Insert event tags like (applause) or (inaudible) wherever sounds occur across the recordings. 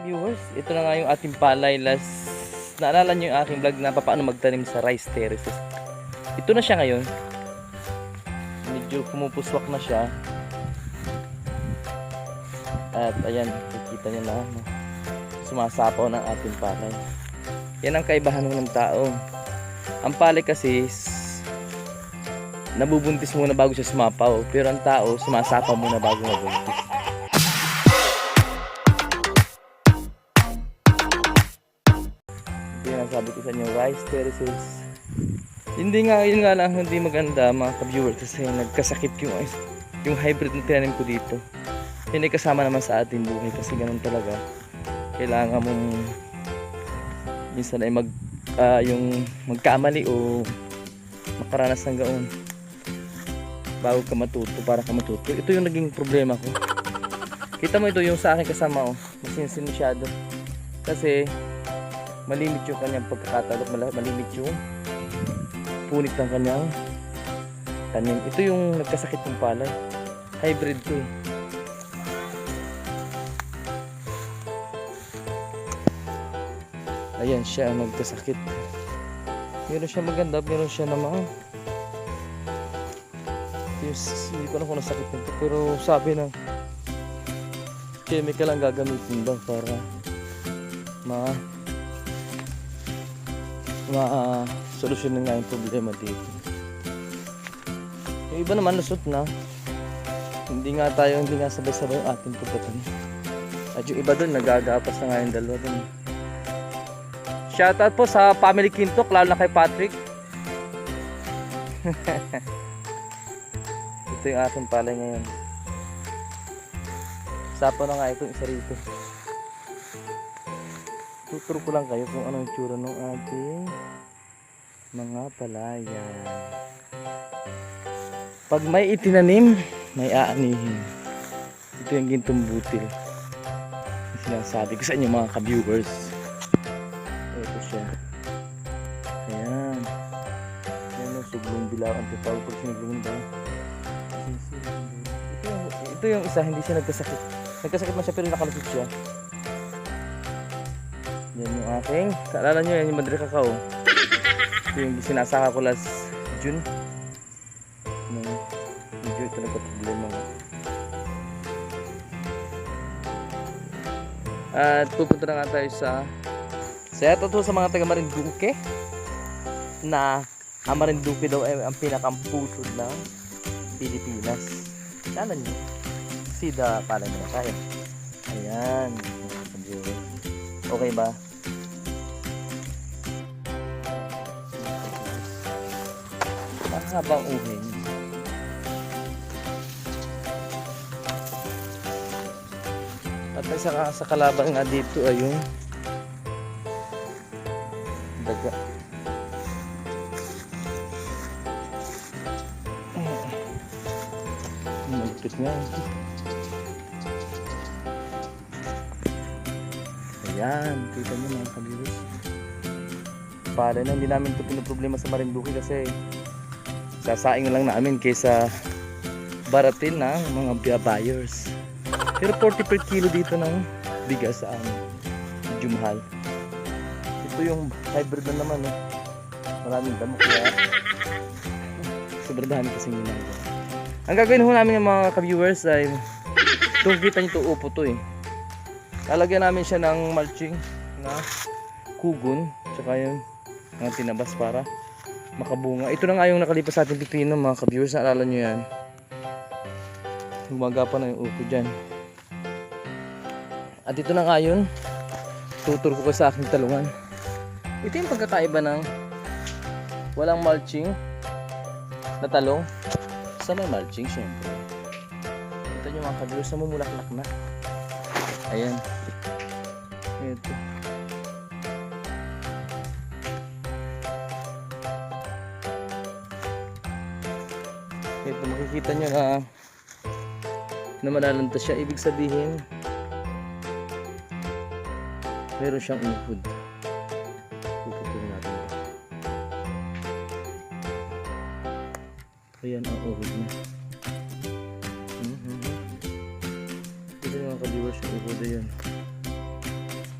ka-viewers, ito na nga yung ating palay last naalala nyo yung aking vlog na paano magtanim sa rice terraces. Ito na siya ngayon. Medyo pumupuswak na siya. At ayan, nakikita nyo na no? sumasapaw ng ating palay. Yan ang kaibahan ng tao. Ang palay kasi nabubuntis muna bago siya sumapaw. Pero ang tao sumasapaw muna bago mabuntis. Sabi ko sa inyo, rice terraces. Hindi nga, yun nga lang, hindi maganda mga ka-viewers kasi nagkasakit yung, yung hybrid na tinanim ko dito. Yun ay kasama naman sa ating buhay kasi ganun talaga. Kailangan mong minsan ay mag, ah, yung magkamali o makaranas ng gaon bago ka matuto, para ka matuto. Ito yung naging problema ko. Kita mo ito yung sa akin kasama oh, masinsin masyado. Kasi malimit yung kanyang pagkakatalok, malimit yung punit ng kanyang tanim. Ito yung nagkasakit ng palay. Hybrid to eh. Ayan siya ang nagkasakit. Meron siya maganda, meron siya naman. Yes, hindi ko alam kung nasakit nito. Pero sabi ng chemical ang gagamitin daw para ma ma solusyonin nga yung problema dito. Yung iba naman lusot na. Hindi nga tayo, hindi nga sabay-sabay ang ating pagkatanim. At yung iba doon, nagagapas na nga yung dalawa doon. Shoutout po sa family Kintok, lalo na kay Patrick. (laughs) Ito yung ating palay ngayon. Sapo na nga itong isa rito. Tuturo ko lang kayo kung anong tsura ng ating mga palaya. Pag may itinanim, may aanihin. Ito yung gintong butil. Sinasabi ko sa inyo mga ka-viewers. Ito siya. Ayan. Ayan ang sublong bilaw. Ang tawag pag siniglong ba? Ito yung, ito yung isa, hindi siya nagkasakit. Nagkasakit man siya pero nakalusot siya. Yan yung aking. Kaalala nyo yan yung Madre Cacao. Ito yung sinasaka ko last June. Nung medyo ito nagka-problema ko. At pupunta na nga tayo sa sa ito to sa mga taga Marinduque na ang Marinduque daw ay ang pinakampuso ng Pilipinas. Sana nyo. Sida pala nyo tayo. Ayan. Okay ba? Mahabang uhing. At may sa, sa kalaban nga dito ay yung daga. Magpit nga. Ayan, kita nyo mga kabiros. Para na, hindi namin ito pinoproblema sa Marinduque kasi sasaing lang namin kaysa baratin ng mga bu- buyers. Pero 40 per kilo dito ng bigas sa amin. Medyo mahal. Ito yung hybrid na naman. Eh. Maraming damo kaya (laughs) sobrang dami kasing ginagawa. Ang gagawin ho namin ng mga ka-viewers ay itong kita nyo upo to eh. Lalagyan namin siya ng mulching na kugon tsaka yung mga tinabas para makabunga. Ito na nga yung nakalipas sa ating pipino mga ka-viewers. Naalala nyo yan. Gumaga pa na yung upo dyan. At ito na nga yun. Tutur ko sa aking talungan. Ito yung pagkakaiba ng walang mulching na talong sa may mulching syempre. Ito yung mga ka-viewers na mumulaklak na. Ayan. Ito. Ito makikita nyo na na malalanta siya. Ibig sabihin meron siyang upod. Puputulin natin ito. Ayan ang uhod niya. Mhm. Ito yung mga ka-viewers yung uhod. Ayan.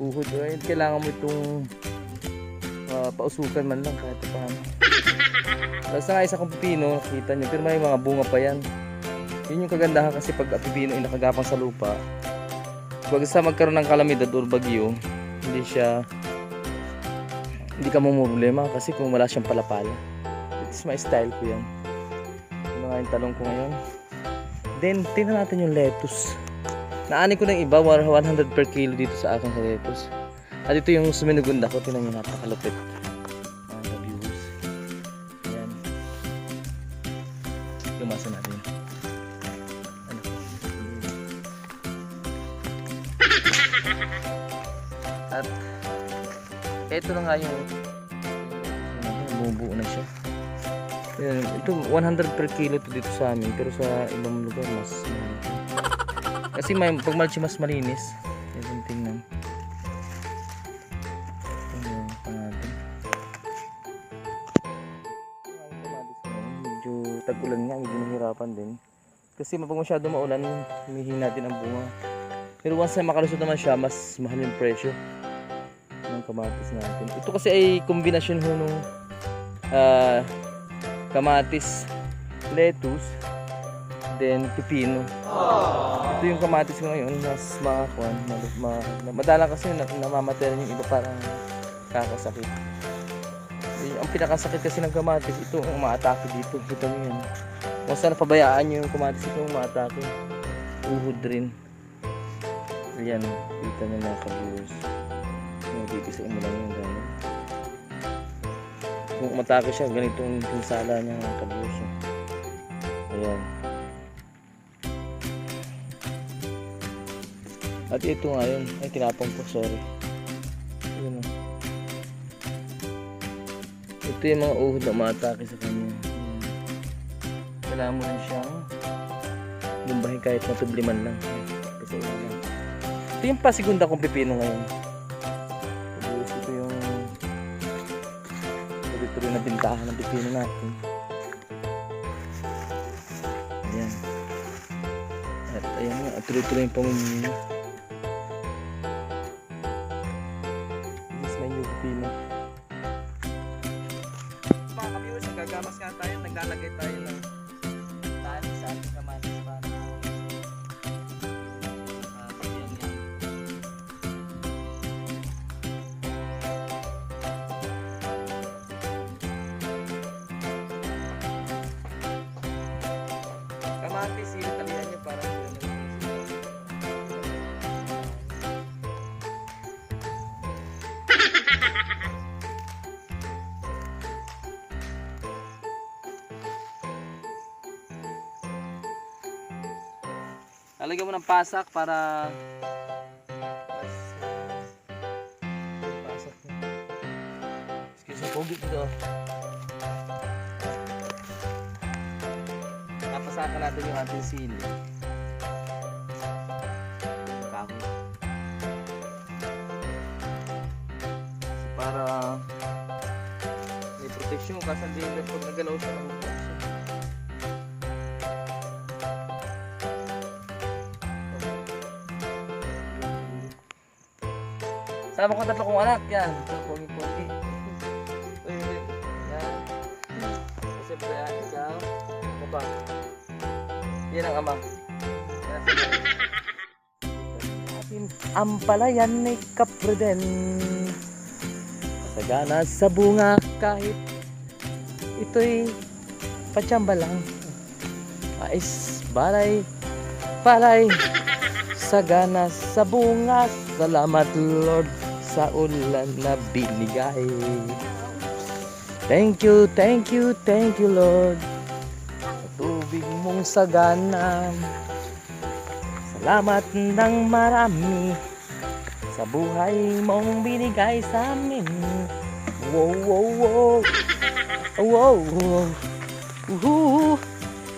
uhod. Ay, kailangan mo itong ah, pausukan man lang kahit paano. (laughs) Na nga isa kong pipino, nakita nyo, pero may mga bunga pa yan. Yun yung kagandahan kasi pag pipino ay nakagapang sa lupa, pag sa magkaroon ng kalamidad or bagyo, hindi siya, hindi ka problema kasi kung wala siyang palapala. It's my style ko yan. Ano nga yung talong ko ngayon. Then, tingnan natin yung lettuce. Naani ko ng iba, 100 per kilo dito sa akin sa lettuce. At ito yung suminugunda ko, tingnan nyo, napakalupit. Ito na nga yung bumubuo na siya. Ayan, ito 100 per kilo to dito sa amin pero sa ibang lugar mas. Kasi may pag mulch mas malinis. Yung tingnan. Natin. Medyo tag-ulan nga, medyo mahirapan din. Kasi pag masyado maulan, humihina din ang bunga. Pero once na makalusot naman siya, mas mahal yung presyo kamatis natin. Ito kasi ay kombinasyon ho nung ah, kamatis, lettuce, then pipino. Ito yung kamatis ko ngayon, mas makakuan, ma, ma, ma, madalang kasi na, namamatay rin yung iba parang kakasakit. Ang pinakasakit kasi ng kamatis, ito ang umaatake dito. Ito yan. Kung saan pabayaan nyo yung kamatis, ito umaatake. Uhod rin. Ayan, kita nyo na ka-viewers. Nagtipisain mo lang yung gano'n. Kung umatake siya, ganitong pinsala niya ng ka-viewers. oh. Ayan. At ito nga yun. Ay, tinapon ko. Sorry. Yun o. Ito yung mga uhod na umatake sa kanya. Ayan. Kailangan mo rin siyang lumbahin kahit matubliman lang. Ayan. Kasi wala lang. Ito yung pasigunda kong pipino ngayon. Tuloy-tuloy na bintahan ng pipino natin. Ayan. At ayan nga, at tuloy-tuloy yung pamumuno. This is my new pipino. Mga ka-viewers, nagagamas nga tayo, naglalagay tayo ng tali sa ating kamatis Lalagyan mo ng pasak para pasak. Excuse me, pogi ito. Papasakan natin yung ating sili. Kasi hindi na pag nagalaw siya ng Sama ko tatlo kong anak, yan. Ito, pogi-pogi. Yan. Siyempre, yan, ikaw. Ano ba? Yan ang ama. Ang palayan ni Kapreden. Sagana sa bunga kahit ito'y patsamba lang. Mais, balay, palay. Sagana sa bunga. Salamat Lord sa ulan na binigay. Thank you, thank you, thank you Lord. Sa tubig mong sagana. Salamat ng marami sa buhay mong binigay sa amin. Wow, wow, wow. Wow, wow. Uhu.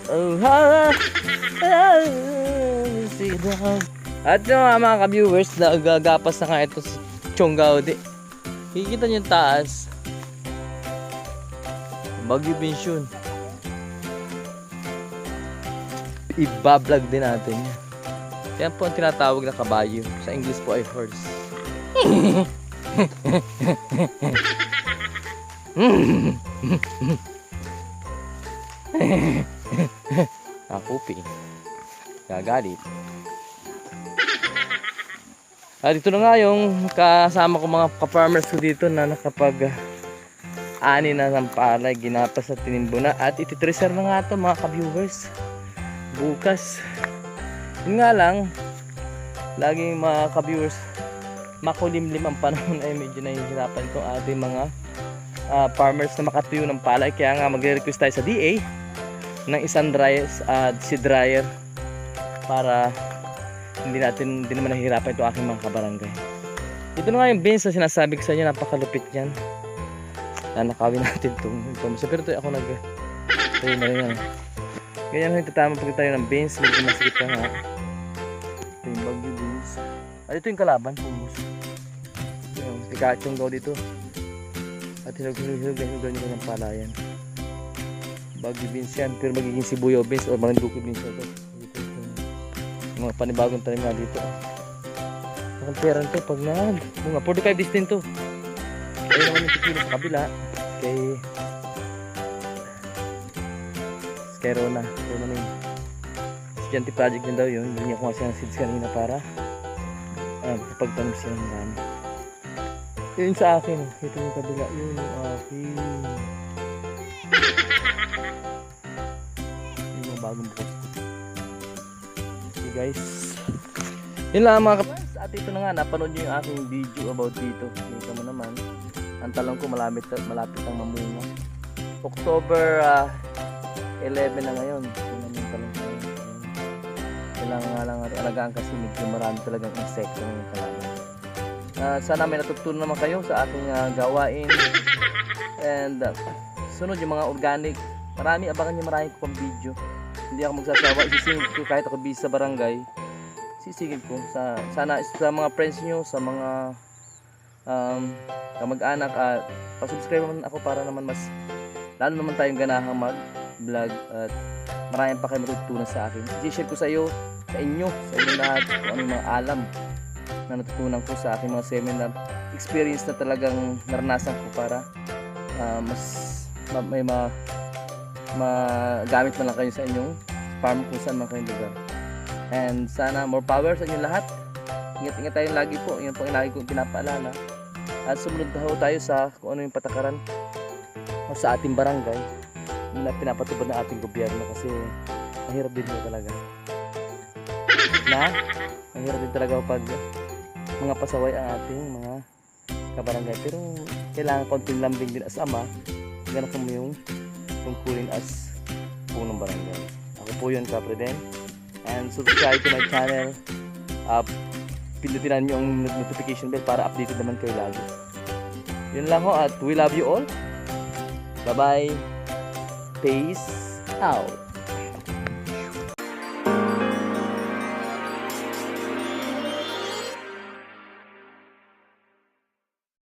Oh, ha. At yung mga, mga ka-viewers, nagagapas na nga ito sa Chongaudi. Kikita yung taas. Bagyo Binsyon. Ibablog din natin yan. Po ang tinatawag na kabayo. Sa English po ay horse. (laughs) Nakupi. Gagalit. At ito na nga yung kasama ko mga ka-farmers ko dito na nakapag ah, ani na ng palay, ginapas at tinimbo na at ititreser na nga to mga ka-viewers bukas yun nga lang laging mga ka-viewers makulimlim ang panahon ay medyo nahihirapan itong ating mga ah, farmers na makatuyo ng palay. Kaya nga magre-request tayo sa DA ng isang dryer, uh, si dryer para hindi natin hindi naman nahihirapan ito aking mga kabarangay. Ito na nga yung beans na sinasabi ko sa inyo napakalupit yan nanakawin natin itong information. Pero ito ako nag tayo na rin yan. Ganyan lang itatama pag tayo ng beans medyo masikip ka nga. Ito yung bagyo beans at ito yung kalaban. Pumus yung pikachong daw dito at hinug-hinug-hinug hinug nyo ng palayan. Bagyo beans yan pero magiging sibuyo beans or marinduki beans ito mga panibagong tanim dito. Ang pera nito pag nag bunga 45 days din to. Ayun naman yung pipino sa kabila kay kay Rona Rona May estudyante project din daw yun. Hindi niya kuha siya ng seeds kanina para uh, pagtanim siya ng dami yun sa akin. Ito yung kabila. Yun yung akin. Yun (laughs) yung bagong bukas. Okay guys. Yun lang mga kapatid at ito na nga napanood nyo yung aking video about dito. Dito mo naman. Ang talong ko malapit, malapit ang mamunga October ah, 11 na ngayon. Yun yung talong ko. Kailangan nga lang alagaan kasi medyo marami talagang insekto ng kalaban Ah, sana may natutunan naman kayo sa aking ah, gawain. And ah, sunod yung mga organic. Marami abangan nyo marami ko pang video. Hindi ako magsasawa isisingit ko kahit ako busy sa barangay. Sisigil ko sa sana sa mga friends nyo sa mga um, kamag-anak at pa-subscribe naman ako para naman mas lalo naman tayong ganahang mag vlog at maraming pa kayo matututunan sa akin. I-share ko sa iyo sa inyo sa inyo lahat kung ano yung mga alam na natutunan ko sa aking mga seminar experience na talagang naranasan ko para ah, mas ma- may ma magamit man lang kayo sa inyong farm kung saan man kayong lugar And sana more power sa inyo lahat. Ingat-ingat tayo lagi po. Yan po yung lagi kong pinapaalala. At sumunod daw tayo sa kung ano yung patakaran o sa ating barangay na pinapatubad ng ating gobyerno kasi mahirap din mo talaga. Na, mahirap din talaga pag mga pasaway ang ating mga kabarangay. Pero kailangan konting lambing din as ama. Ganap mo yung tungkulin as punong barangay. Ako po yun, Kapreden and subscribe to my channel. Uh, pindutin nyo yung notification bell para updated naman kayo lagi. Yun lang ho at we love you all. Bye bye. Peace out.